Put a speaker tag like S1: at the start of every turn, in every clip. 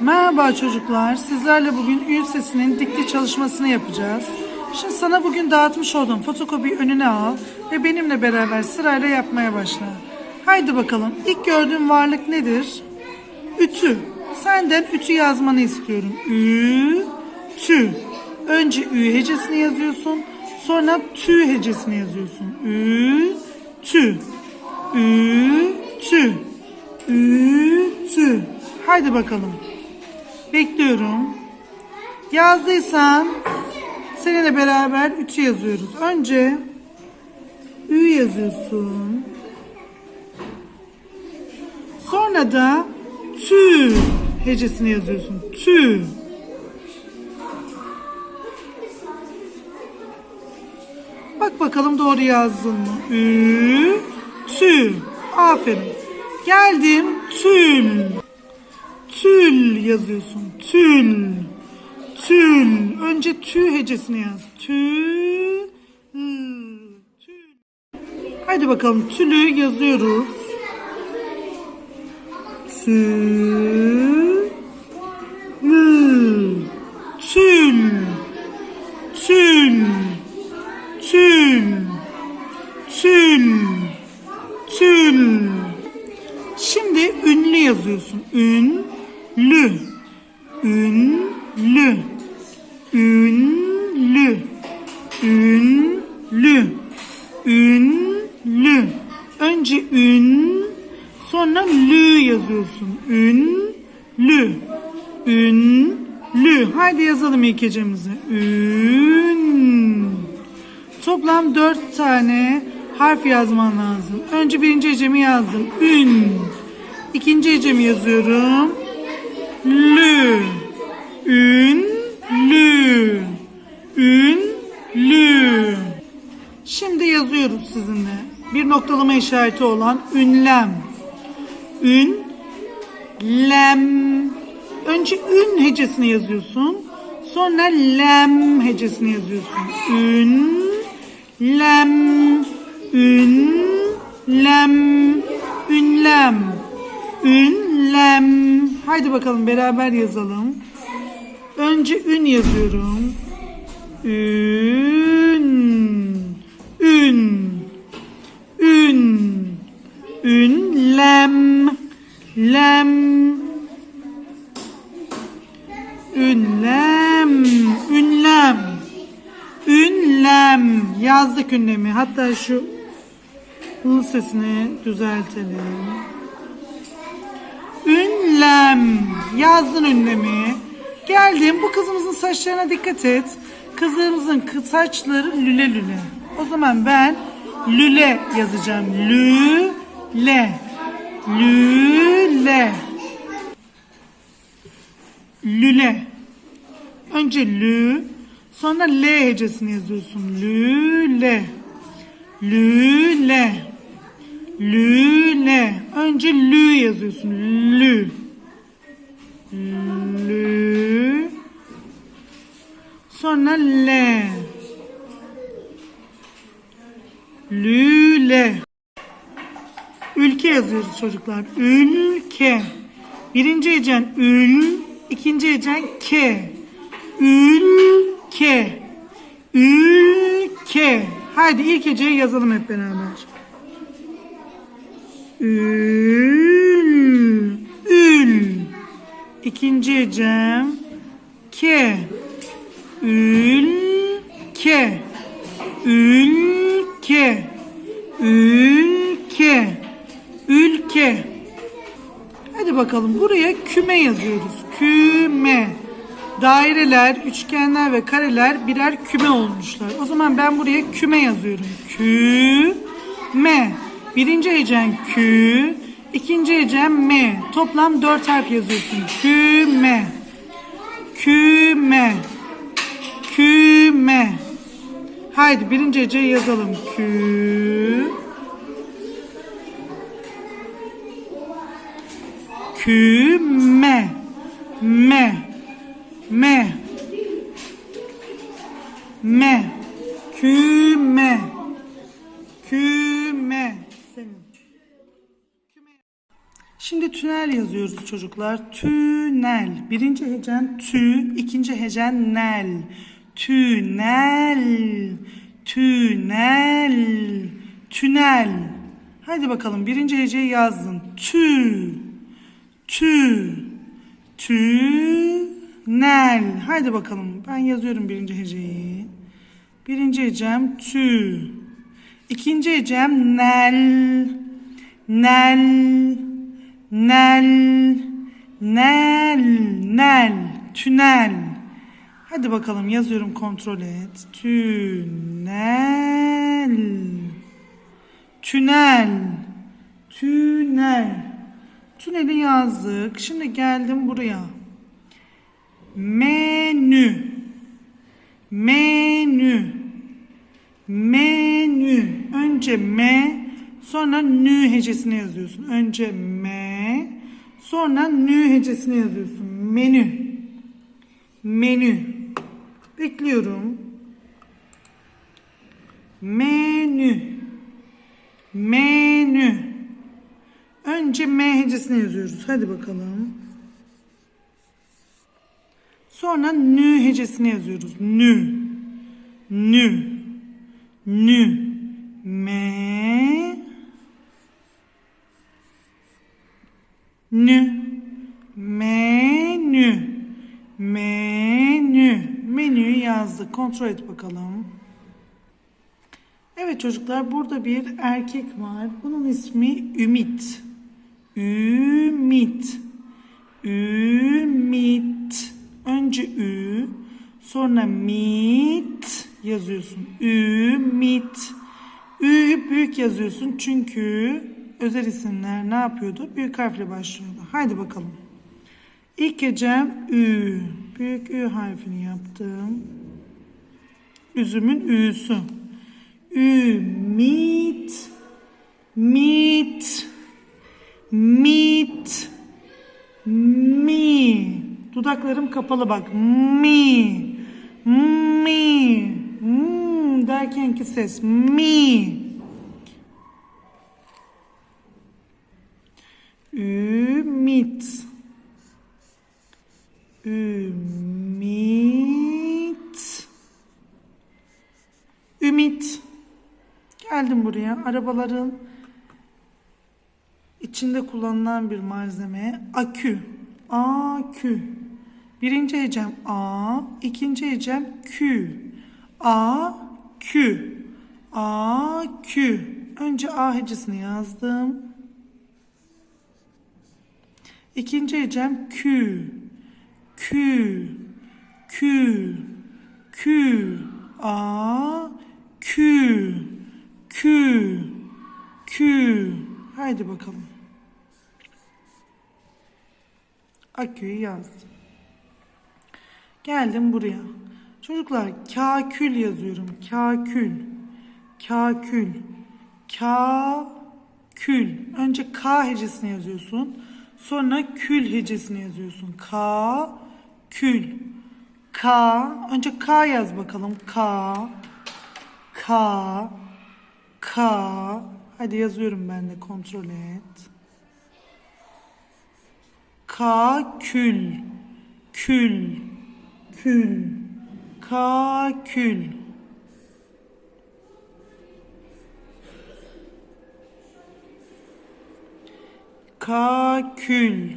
S1: Merhaba çocuklar. Sizlerle bugün ün sesinin dikli çalışmasını yapacağız. Şimdi sana bugün dağıtmış olduğum fotokopiyi önüne al ve benimle beraber sırayla yapmaya başla. Haydi bakalım. İlk gördüğün varlık nedir? Ütü. Senden ütü yazmanı istiyorum. Ü. Önce ü hecesini yazıyorsun. Sonra tü hecesini yazıyorsun. Ü, tü. Ü, tü. Ü, tü. Haydi bakalım. Bekliyorum. Yazdıysan seninle beraber ütü yazıyoruz. Önce ü yazıyorsun. Sonra da tü hecesini yazıyorsun. Tü. Bak bakalım doğru yazdın mı? Ü, tü. Aferin. Geldim tül. Tül yazıyorsun. Tül. Tül. Önce tü hecesini yaz. Tül. Tül. Haydi bakalım tülü yazıyoruz. Tül. Mü. Tül. Tül. Tül. Tül. Tül. Şimdi ünlü yazıyorsun. Ünlü. Ünlü. Ünlü. Ünlü. Ünlü. Önce ün, sonra lü yazıyorsun. Ünlü. Ünlü. Haydi yazalım ilk hecemizi. Ün. Toplam dört tane harf yazman lazım. Önce birinci hecemi yazdım. Ün. İkinci hecemi yazıyorum. Lü. Ün. Lü. Ün. Lü. Şimdi yazıyoruz sizinle. Bir noktalama işareti olan ünlem. Ün. Lem. Önce ün hecesini yazıyorsun. Sonra lem hecesini yazıyorsun. Ün. Lem. Ün. Lem. Ünlem. Ünlem. Haydi bakalım beraber yazalım. Önce ün yazıyorum. Ün. Ün. Ün. Ünlem. Lem. Ünlem. Ünlem. Ünlem. Yazdık ünlemi. Hatta şu ı sesini düzeltelim. Ünlem. Yazdın ünlemi. Geldim. Bu kızımızın saçlarına dikkat et. Kızımızın kı- saçları lüle lüle. O zaman ben lüle yazacağım. Lüle. Lüle. Lüle. Önce lü, sonra l hecesini yazıyorsun. Lüle. Lüle. Lüle. Önce lü yazıyorsun. Lü. Lü. Sonra l. Lüle. Ülke yazıyoruz çocuklar. Ülke. Birinci hecen ül, ikinci hecen ke. Ülke. Ülke. Haydi ilk heceyi yazalım hep beraber. Ül. İkinci hecem ke. Ülke. Ülke. Ülke. Ülke. Hadi bakalım buraya küme yazıyoruz. Küme. Daireler, üçgenler ve kareler birer küme olmuşlar. O zaman ben buraya küme yazıyorum. Küme. Birinci hecen kü, ikinci hecen me. Toplam dört harf yazıyorsun. Küme. Küme. Küme. Haydi birinci heceyi yazalım. Kü. Küme. Me. Me. Me. Küme. Küme. Senin. Küme. Şimdi tünel yazıyoruz çocuklar. Tünel. Birinci hecen tü, ikinci hecen nel. Tünel. Tünel. Tünel. Hadi bakalım birinci heceyi yazdın. Tü. Tü. Tünel. Hadi bakalım. Ben yazıyorum birinci heceyi. Birinci hecem tü. İkinci hecem nel. Nel. Nel. Nel. Nel. Tünel. Hadi bakalım yazıyorum kontrol et. Tünel. Tünel. Tünel. Tüneli yazdık. Şimdi geldim buraya. Menü. Menü. Menü. Önce me, sonra nü hecesini yazıyorsun. Önce me, sonra nü hecesini yazıyorsun. Menü. Menü. Bekliyorum. Menü. Menü. Önce M hecesini yazıyoruz. Hadi bakalım. Sonra nü hecesini yazıyoruz. Nü. Nü. Nü. Me. Nü. Menü. Menü. Menüyü yazdık. Kontrol et bakalım. Evet çocuklar burada bir erkek var. Bunun ismi Ümit. Ümit. Ümit. Önce ü, sonra mit yazıyorsun. Ümit. Ü büyük yazıyorsun çünkü özel isimler ne yapıyordu? Büyük harfle başlıyordu. Haydi bakalım. İlk hecem ü. Büyük ü harfini yaptım. Üzümün ü'sü. Ümit. Mit. Mit. Mi. Dudaklarım kapalı bak. Mi. Mi. Hmm derkenki ses. Mi. Ümit. Ümit. Ümit. Geldim buraya. Arabaların içinde kullanılan bir malzeme akü. Akü. Birinci hecem A, ikinci hecem Q. A, Q. A, Q. Önce A hecesini yazdım. İkinci hecem Q. Q. Q. Q. A, Q. Q. Q. Haydi bakalım. Aküyü yazdım. Geldim buraya. Çocuklar kakül yazıyorum. Kakül. Kakül. Kakül. Önce K hecesini yazıyorsun. Sonra kül hecesini yazıyorsun. K, kül. K. Önce K yaz bakalım. K. K. K. Hadi yazıyorum ben de kontrol et. Kakül. Kül. Kül. Kakül. Kakül.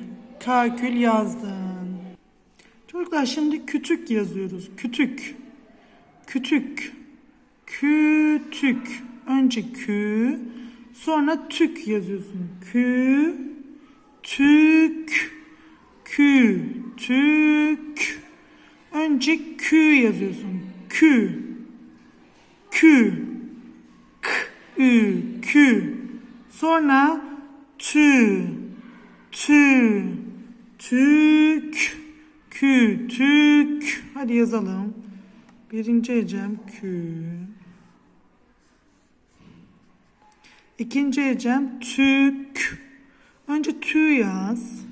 S1: Kakül yazdın. Çocuklar şimdi kütük yazıyoruz. Kütük. Kütük. Kütük. Önce kü, sonra tük yazıyorsun. Kü, tük, kü, tük. Önce kü yazıyorsun. Kü, kü, k, ü, kü. Sonra tü, tü, tük, kü, tük. Hadi yazalım. Birinci hecem kü. İkinci hecem tük. Önce tü yaz.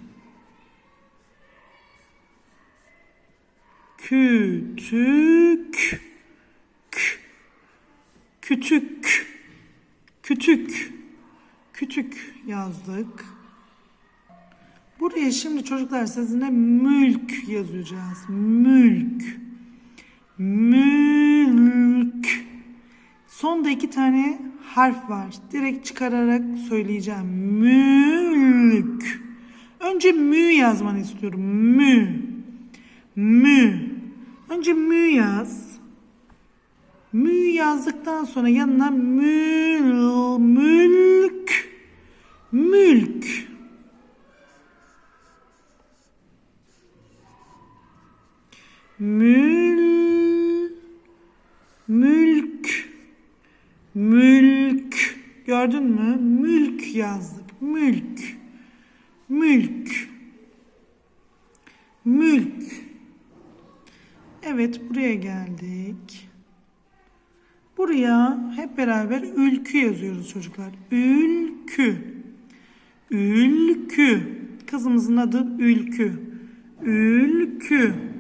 S1: Kütük. K. Kütük. Kütük. Kütük yazdık. Buraya şimdi çocuklar sizinle mülk yazacağız. Mülk. Mülk. Sonda iki tane harf var. Direkt çıkararak söyleyeceğim. Mülk. Önce mü yazmanı istiyorum. Mü. Mü. Önce mü yaz. Mü yazdıktan sonra yanına mül, mülk. Mülk. Mül, mülk, mülk. Gördün mü? Mülk yazdık. Mülk, mülk, mülk. Evet, buraya geldik. Buraya hep beraber ülkü yazıyoruz çocuklar. Ülkü. Ülkü. Kızımızın adı Ülkü. Ülkü.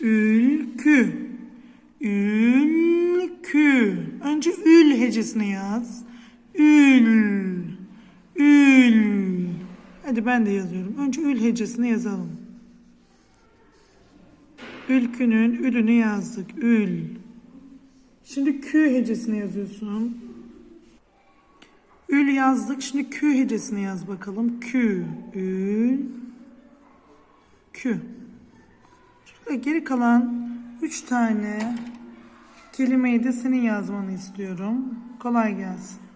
S1: Ülkü. Ülkü. Önce ül hecesini yaz. Ül. Ül. Hadi ben de yazıyorum. Önce ül hecesini yazalım. Ülkünün ülünü yazdık. Ül. Şimdi kü hecesini yazıyorsun. Ül yazdık. Şimdi kü hecesini yaz bakalım. Kü. Ül. Kü. Şurada geri kalan üç tane kelimeyi de senin yazmanı istiyorum. Kolay gelsin.